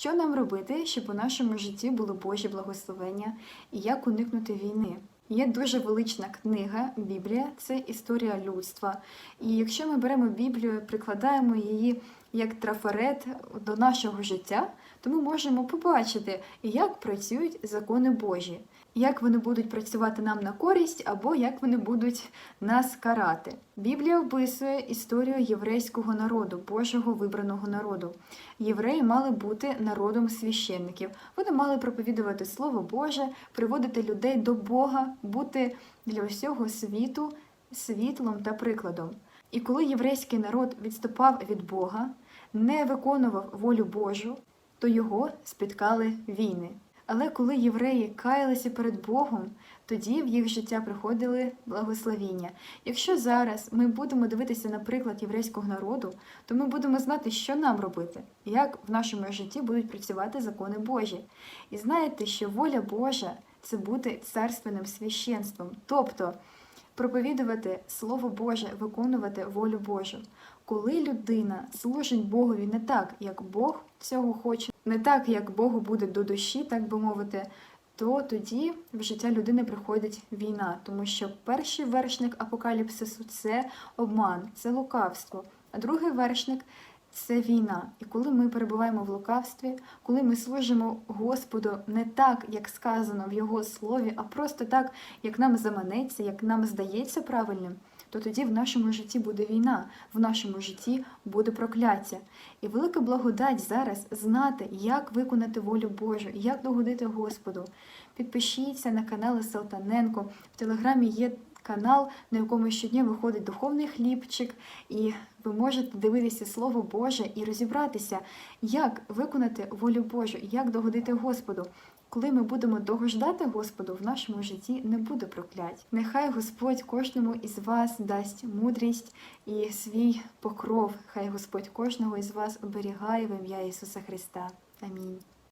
Що нам робити, щоб у нашому житті було Божі благословення і як уникнути війни? Є дуже велична книга Біблія, це історія людства. І якщо ми беремо Біблію, прикладаємо її як трафарет до нашого життя, то ми можемо побачити, як працюють закони Божі, як вони будуть працювати нам на користь, або як вони будуть нас карати. Біблія описує історію єврейського народу, Божого вибраного народу. Євреї мали бути народом священників. Вони мали проповідувати Слово Боже, приводити людей до Бога, бути для всього світу світлом та прикладом. І коли єврейський народ відступав від Бога, не виконував волю Божу, то його спіткали війни. Але коли євреї каялися перед Богом, тоді в їх життя приходили благословіння. Якщо зараз ми будемо дивитися на приклад єврейського народу, то ми будемо знати, що нам робити, як в нашому житті будуть працювати закони Божі. І знаєте, що воля Божа це бути царственним священством, тобто проповідувати Слово Боже, виконувати волю Божу. Коли людина служить Богові не так, як Бог цього хоче, не так, як Богу буде до душі, так би мовити, то тоді в життя людини приходить війна, тому що перший вершник апокаліпсису це обман, це лукавство, а другий вершник це війна. І коли ми перебуваємо в лукавстві, коли ми служимо Господу не так, як сказано в Його слові, а просто так, як нам заманеться, як нам здається правильним, то тоді в нашому житті буде війна, в нашому житті буде прокляття. І велика благодать зараз знати, як виконати волю Божу, як догодити Господу. Підпишіться на канали Салтаненко. В телеграмі є канал, на якому щодня виходить духовний хлібчик, і ви можете дивитися Слово Боже і розібратися, як виконати волю Божу, як догодити Господу. Коли ми будемо догождати Господу, в нашому житті не буде проклять. Нехай Господь кожному із вас дасть мудрість і свій покров. Хай Господь кожного із вас оберігає в ім'я Ісуса Христа. Амінь.